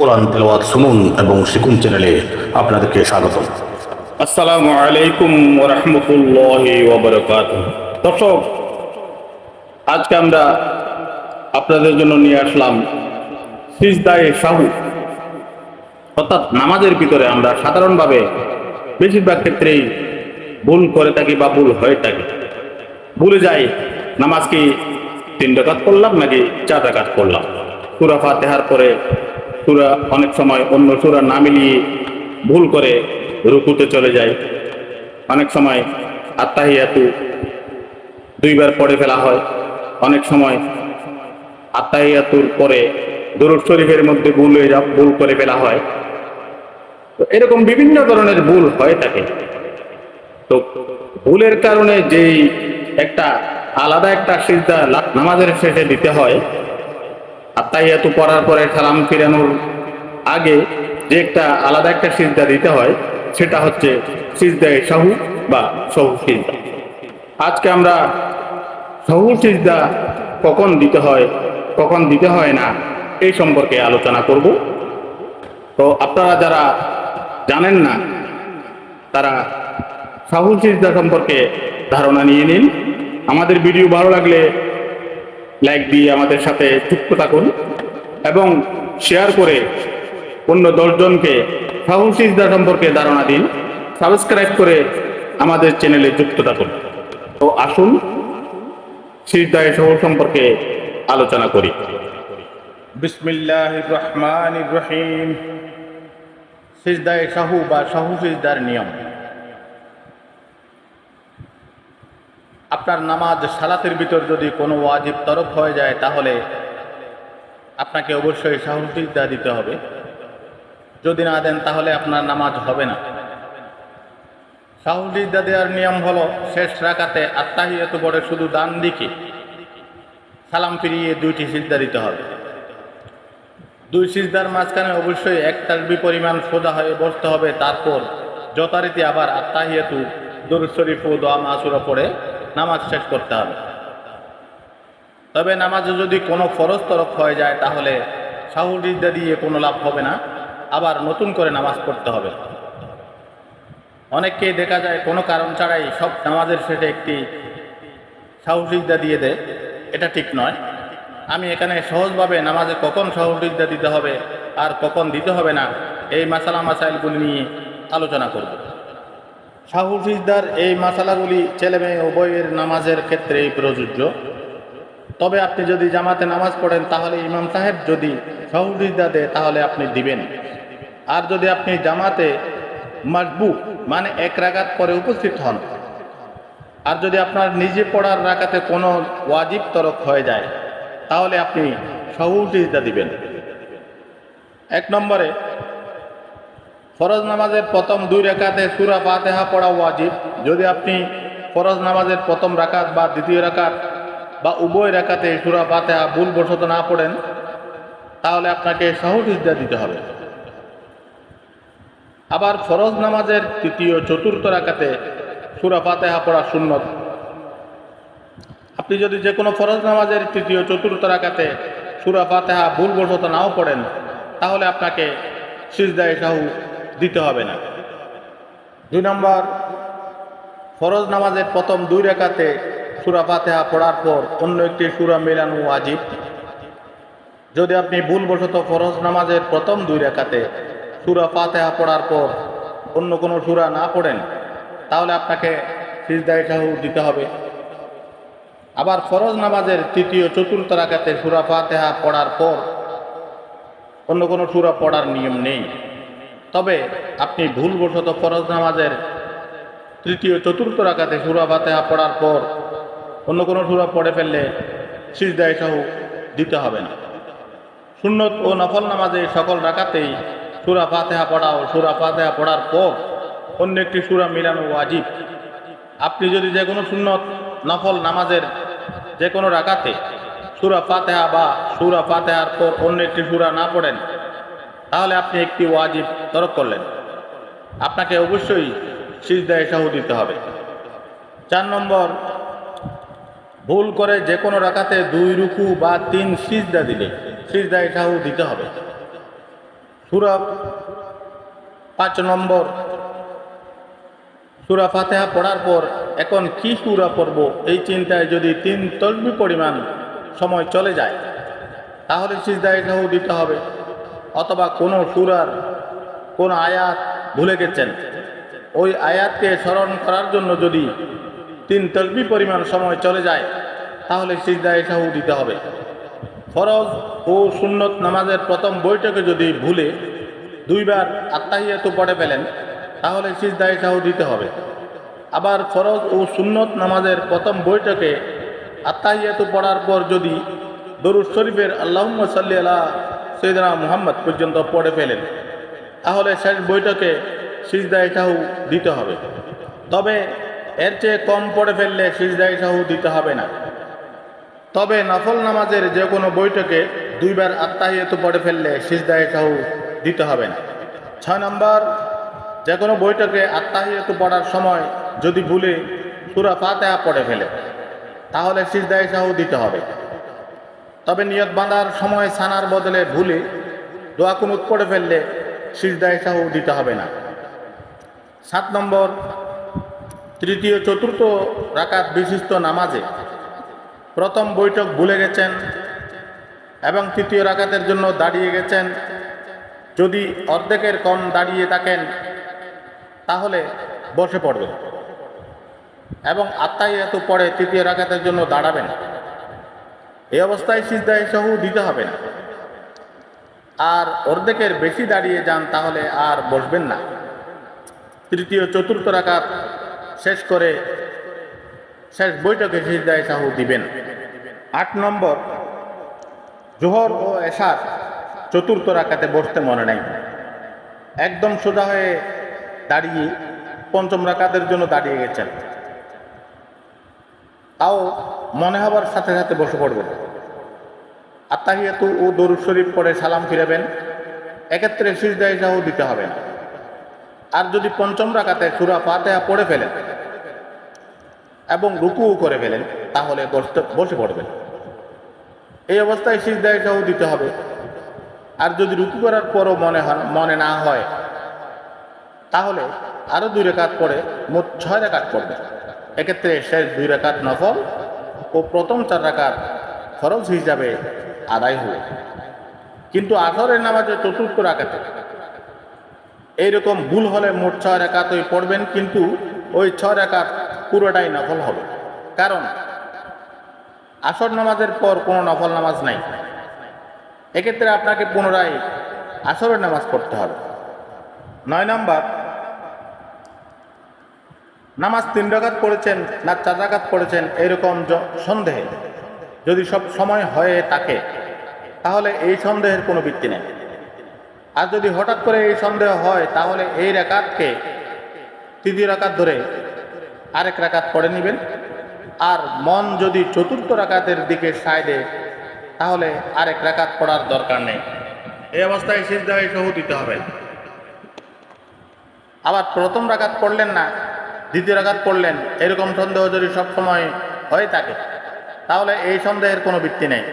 কোরআন তেলাওয়াত শুনুন এবং শিকুন চ্যানেলে আপনাদেরকে স্বাগত আসসালামু আলাইকুম ওরহমতুল্লাহ ওবরকাত দর্শক, আজকে আমরা আপনাদের জন্য নিয়ে আসলাম সিজদায়ে শাহু। অর্থাৎ নামাজের ভিতরে আমরা সাধারণভাবে বেশিরভাগ ক্ষেত্রেই ভুল করে থাকি বা ভুল হয়ে থাকি। ভুলে যাই, নামাজ কি তিন রাকাত পড়লাম নাকি চার রাকাত পড়লাম? সুরা ফাতেহার পরে সুরা অনেক সময় অন্য সুরা না মিলিয়ে ভুল করে রুকুতে চলে যায়। অনেক সময় আত্মাহিয়াতু দুইবার পড়ে ফেলা হয়। অনেক সময় আত্মাহিয়াতুর পরে দরুদ শরীফের মধ্যে ভুল হয়ে যা ভুল করে ফেলা হয়। তো এরকম বিভিন্ন ধরনের ভুল হয়ে থাকে। তো ভুলের কারণে যেই একটা আলাদা একটা সিজদা লা- নামাজের শেষে দিতে হয় আত্মাহিয়াতু পড়ার পরে সালাম ফিরানোর আগে যে একটা আলাদা একটা সিজদা দিতে হয়, সেটা হচ্ছে সিজদায়ে শাহু বা সহু সিজদা। আজকে আমরা সহু সিজদা কখন দিতে হয়, কখন দিতে হয় না, এই সম্পর্কে আলোচনা করব। তো আপনারা যারা জানেন না, তারা সাহু সিজদা সম্পর্কে ধারণা নিয়ে নিন। আমাদের ভিডিও ভালো লাগলে লাইক দিয়ে আমাদের সাথে যুক্ত থাকুন এবং শেয়ার করে অন্য দশজনকে সাহু সিজদা সম্পর্কে ধারণা দিন সাবস্ক্রাইব করে আমাদের চ্যানেলে যুক্ত থাকুন। তো আসুন, সিজদায় সহ সম্পর্কে আলোচনা করি। বিসমিল্লাহ রহমান রহিম। সিজদায় শাহু বা শাহু সিজদার নিয়ম। আপনার নামাজ সালাতের ভিতর যদি কোনো ওয়াজিব তরফ হয়ে যায়, তাহলে আপনাকে অবশ্যই সিজদা দিতে হবে। যদি না দেন, তাহলে আপনার নামাজ হবে না। সিজদা দেওয়ার নিয়ম হলো শেষ রাকাতে আত্মাহিয়াত পড়ে শুধু ডান দিকে সালাম ফিরিয়ে দুইটি সিজদা দিতে হবে। দুই সিজদার মাঝখানে অবশ্যই এক তাকবি পরিমাণ সোজা হয়ে বসতে হবে। তারপর যথারীতি আবার আত্মাহিয়াতু দরুদ শরীফ ও দোয়া মাসুরা পড়ে নামাজ শেষ করতে হবে। তবে নামাজে যদি কোনো ফরজ তরফ হয়ে যায়, তাহলে সাহুরিদ্দা দিয়ে কোনো লাভ হবে না। আবার নতুন করে নামাজ পড়তে হবে। অনেককেই দেখা যায় কোনো কারণ ছাড়াই সব নামাজের শেষে একটি সাহুরিদ্দা দিয়ে দেয়। এটা ঠিক নয়। আমি এখানে সহজভাবে নামাজে কখন সাহুরিদ্দা দিতে হবে আর কখন দিতে হবে না, এই মাসালা, মাসাইলগুলি নিয়ে আলোচনা করব। সাহুরিদ্দার এই মাসালাগুলি ছেলে মেয়ে উভয়ের নামাজের ক্ষেত্রেই প্রযোজ্য। তবে আপনি যদি জামাতে নামাজ পড়েন, তাহলে ইমাম সাহেব যদি সহদিদা দেয়, তাহলে আপনি দিবেন। আর যদি আপনি জামাতে মজবুক মানে এক রাগাত পরে উপস্থিত হন, আর যদি আপনার নিজে পড়ার রাকাতে কোনো ওয়াজিব তরক হয়ে যায়, তাহলে আপনি সহদিদা দিবেন। এক নম্বরে ফরজ নামাজের প্রথম দুই রেখাতে সুরা ফাতেহা পড়া ওয়াজিব। যদি আপনি ফরজ নামাজের প্রথম রাকাত বা দ্বিতীয় রাকাত বা উভয় রেখাতে সুরা ফাতেহা ভুলবশত না পড়েন, তাহলে আপনাকে সহজিদা দিতে হবে। আবার ফরজ নামাজের তৃতীয়, চতুর্থ রাকাতে সুরা ফাতেহা পড়া সুন্নত। আপনি যদি যে কোনো ফরজ নামাজের তৃতীয়, চতুর্থ রাকাতে সুরা ফাতেহা ভুলবশত নাও পড়েন, তাহলে আপনাকে সিজদায় সাহু দিতে হবে না। দুই নম্বর, ফরজ নামাজের প্রথম দুই রেখাতে সুরা ফাতেহা পড়ার পর অন্য একটি সুরা মেলানো ওয়াজিব। যদি আপনি ভুলবশত ফরজ নামাজের প্রথম দুই রেখাতে সুরা ফাতেহা পড়ার পর অন্য কোনো সুরা না পড়েন, তাহলে আপনাকে সিজদায় সাহু দিতে হবে। আবার ফরজ নামাজের তৃতীয়, চতুর্থ রাখাতে সুরা ফাতেহা পড়ার পর অন্য কোনো সুরা পড়ার নিয়ম নেই। তবে আপনি ভুলবশত ফরজ নামাজের তৃতীয়, চতুর্থ রাখাতে সুরা ফাতেহা পড়ার পর অন্য কোনো সুরা পড়ে ফেললে সিজদায় সাহু দিতে হবে না। সুন্নত ও নফল নামাজে সকল রাখাতেই সুরা ফাতেহা পড়া ও সুরা ফাতেহা পড়ার পর অন্য একটি সুরা মিলানো ওয়াজিব। আপনি যদি যে কোনো সুন্নত, নফল নামাজের যে কোনো রাখাতে সুরা ফাতেহা বা সুরা ফাতেহার পর অন্য একটি সুরা না পড়েন তাহলে আপনি একটি ওয়াজিব তরক করলেন। আপনাকে অবশ্যই সিজদায় সাহু দিতে হবে। চার নম্বর, ভুল করে যে কোনো রাখাতে দুই রুকু বা তিন সিজদা দিলে সিজদায় সাহু দিতে হবে। সুরা পাঁচ নম্বর, সুরা ফাতেহা পড়ার পর এখন কি সুরা পড়ব এই চিন্তায় যদি তিন তসবি পরিমাণ সময় চলে যায়, তাহলে সিজদায় সাহু দিতে হবে। অথবা কোনো সুরার কোন আয়াত ভুলে গেছেন। ওই আয়াতকে স্মরণ করার জন্য যদি তিন তসবি পরিমাণ সময় চলে যায়, তাহলে সিজদায় সাহু দিতে হবে। ফরজ ও সুন্নত নামাজের প্রথম বইটাকে যদি ভুলে দুইবার আত্মাহিয়াতু পড়ে ফেলেন, তাহলে সিজদায় সাহু দিতে হবে। আবার ফরজ ও সুন্নত নামাজের প্রথম বইটাকে আত্মাহিয়াতু পড়ার পর যদি দরুদ শরীফের আল্লাহুম্মা সাল্লি আলা সৈয়দনা মুহাম্মদ পর্যন্ত পড়ে ফেলেন। তাহলে শেষ বইটাকে সিজদায় সাহু দিতে হবে। তবে এর চেয়ে কম পড়ে ফেললে সিজদায় সাহু দিতে হবে না। তবে নফল নামাজের যে কোনো বইটাকে দুইবার আত্মাহিয়ত পড়ে ফেললে সিজদায় সাহু দিতে হবে না। ছয় নম্বর যে কোনো বইটাকে আত্মাহিয়ত পড়ার সময় যদি ভুলে সুরা ফাতেহা পড়ে ফেলে, তাহলে সিজদায় সাহু দিতে হবে। তবে নিয়ত বাঁধার সময় সানার বদলে ভুলে দোয়া কুনুত পড়ে ফেললে সিজদায় সাহু দিতে হবে না। সাত নম্বর, তৃতীয়, চতুর্থ রাকাত বিশিষ্ট নামাজে প্রথম বৈঠক ভুলে গেছেন এবং তৃতীয় রাকাতের জন্য দাঁড়িয়ে গেছেন। যদি অর্ধেকের কম দাঁড়িয়ে থাকেন, তাহলে বসে পড়বেন এবং আত্মাই এত পরে তৃতীয় রাকাতের জন্য দাঁড়াবেন। এই অবস্থায় সিজদায় সহু দিতে হবে না। আর অর্ধেকের বেশি দাঁড়িয়ে যান তাহলে আর বসবেন না। তৃতীয়, চতুর্থ রাকাত শেষ করে শেষ বৈঠকে সিজদায় সাহু দিবেন। আট নম্বর, জোহর ও এশার চতুর্থ রাকাতে বসতে মনে নেই। একদম সোজা হয়ে দাঁড়িয়ে পঞ্চম রাকাতের জন্য দাঁড়িয়ে গেছেন। তাও মনে হবার সাথে সাথে বসে পড়বেন। আত্মাহিয়াতু ও দরুদ শরীফ পড়ে সালাম ফিরাবেন। এক্ষেত্রে সিজদায় সাহু দিতে হবে। আর যদি পঞ্চম রাকাতে সুরা ফাতেহা পড়ে ফেলেন এবং রুকুও করে ফেলেন, তাহলে বসে পড়বেন। এই অবস্থায় সিজদায় সাহু দিতে হবে। আর যদি রুকু করার পরও মনে হয়, মনে না হয়, তাহলে আরও দুই রেখাত পড়ে, মোট ছয় রেখাত পড়বে এক্ষেত্রে শেষ দুই রেখাত নফল প্রথম চার রাকাত খরচ হিসাবে আদায় হবে। কিন্তু আসরের নামাজে চতুর্থ রাখাতে এইরকম ভুল হলে মোট ছয় রেখাতই পড়বেন, কিন্তু ওই ছয় রেখাত পুরোটাই নফল হবে। কারণ আসর নামাজের পর কোনো নফল নামাজ নাই। এক্ষেত্রে আপনাকে পুনরায় আসরের নামাজ পড়তে হবে। নয় নম্বর নামাজ তিন রাকাত পড়েছেন না চার রাকাত পড়েছেন, এরকম সন্দেহে। যদি সব সময় হয়ে থাকে, তাহলে এই সন্দেহের কোনো ভিত্তি নেই। আর যদি হঠাৎ করে এই সন্দেহ হয়, তাহলে এই রেখাতকে তৃতীয় রাকাত ধরে আরেক রাকাত পড়ে নেবেন। আর মন যদি চতুর্থ রাকাতের দিকে সাইডে তাহলে আরেক রাকাত পড়ার দরকার নেই। এই অবস্থায় সিজদায় সহ দিতে হবে। আবার প্রথম রাকাত পড়লেন না দ্বিতীয় রাকাত পড়লেন, এরকম সন্দেহ যদি সবসময় হয়ে থাকে, তাহলে এই সন্দেহের কোনো ভিত্তি নেই।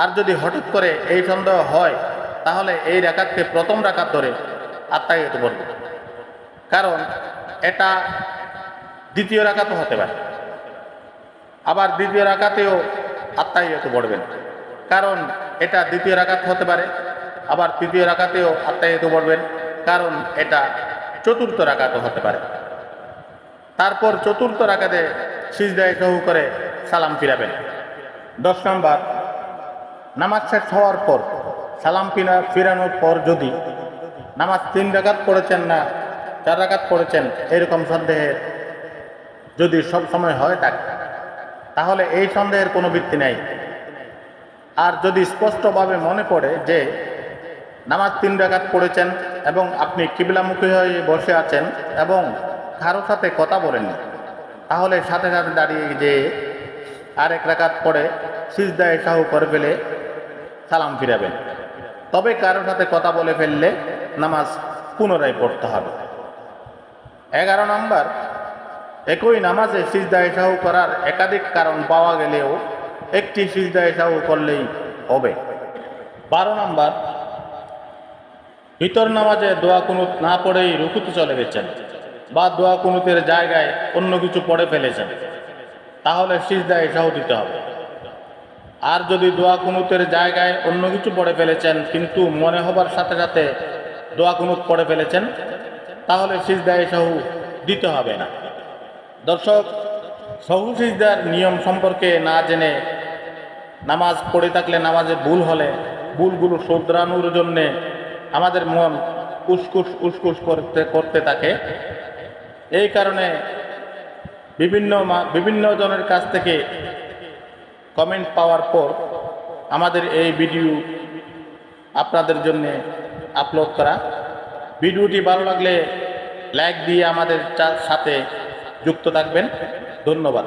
আর যদি হঠাৎ করে এই সন্দেহ হয়, তাহলে এই রাকাতকে প্রথম রাকাত ধরে আত্মায়িত করবে। কারণ এটা দ্বিতীয় রাকাতও হতে পারে। আবার দ্বিতীয় রাকাতেও আত্মায়িত পড়বেন কারণ এটা দ্বিতীয় রাকাত হতে পারে, আবার তৃতীয় রাকাতেও আত্মায়িত পড়বেন কারণ এটা চতুর্থ রাকাতও হতে পারে। তারপর চতুর্থ রাকাতে সিজদায় সহু করে সালাম ফিরাবেন। দশ নম্বর, নামাজ শেষ হওয়ার পর সালাম ফিরা ফিরানোর পর যদি নামাজ তিন রাকাত পড়েছেন না, চার রাকাত পড়েছেন, এরকম সন্দেহের যদি সব সময় হয় থাকে তাহলে এই সন্দেহের কোনো ভিত্তি নেই। আর যদি স্পষ্টভাবে মনে পড়ে যে নামাজ তিন রাকাত পড়েছেন এবং আপনি কিবলামুখী হয়ে বসে আছেন এবং কারও সাথে কথা বলেন তাহলে সাথে সাথে দাঁড়িয়ে যে আরেক রাকাত পড়ে, সিজদায় সাহু করে ফেলে সালাম ফিরাবেন। তবে কারও সাথে কথা বলে ফেললে নামাজ পুনরায় পড়তে হবে। এগারো নম্বর, একই নামাজে সিজদায় সাহু করার একাধিক কারণ পাওয়া গেলেও একটি সিজদায় সাহু করলেই হবে। বারো নম্বর, ভিতর নামাজে দোয়া কুনুত না পড়েই রুকুতে চলে গেছেন। বা দোয়া কুনুতের জায়গায় অন্য কিছু পড়ে ফেলেছেন, তাহলে সিজদায় এটাও দিতে হবে। আর যদি দোয়া কুনুতের জায়গায় অন্য কিছু পড়ে ফেলেছেন, কিন্তু মনে হবার সাথে সাথে দোয়া কুনুত পড়ে ফেলেছেন, তাহলে সিজদায় সাহু দিতে হবে না। দর্শক, সহু সিজদার নিয়ম সম্পর্কে না জেনে নামাজ পড়ে থাকলে নামাজে ভুল হলে ভুলগুলো শোধরানোর জন্যে আমাদের মন উসকুস উসকুস করতে করতে থাকে। এই কারণে বিভিন্ন বিভিন্ন জনের কাছ থেকে কমেন্ট পাওয়ার পর আমাদের এই ভিডিও আপনাদের জন্য আপলোড করা। ভিডিওটি ভালো লাগলে লাইক দিয়ে আমাদের সাথে যুক্ত থাকবেন। ধন্যবাদ।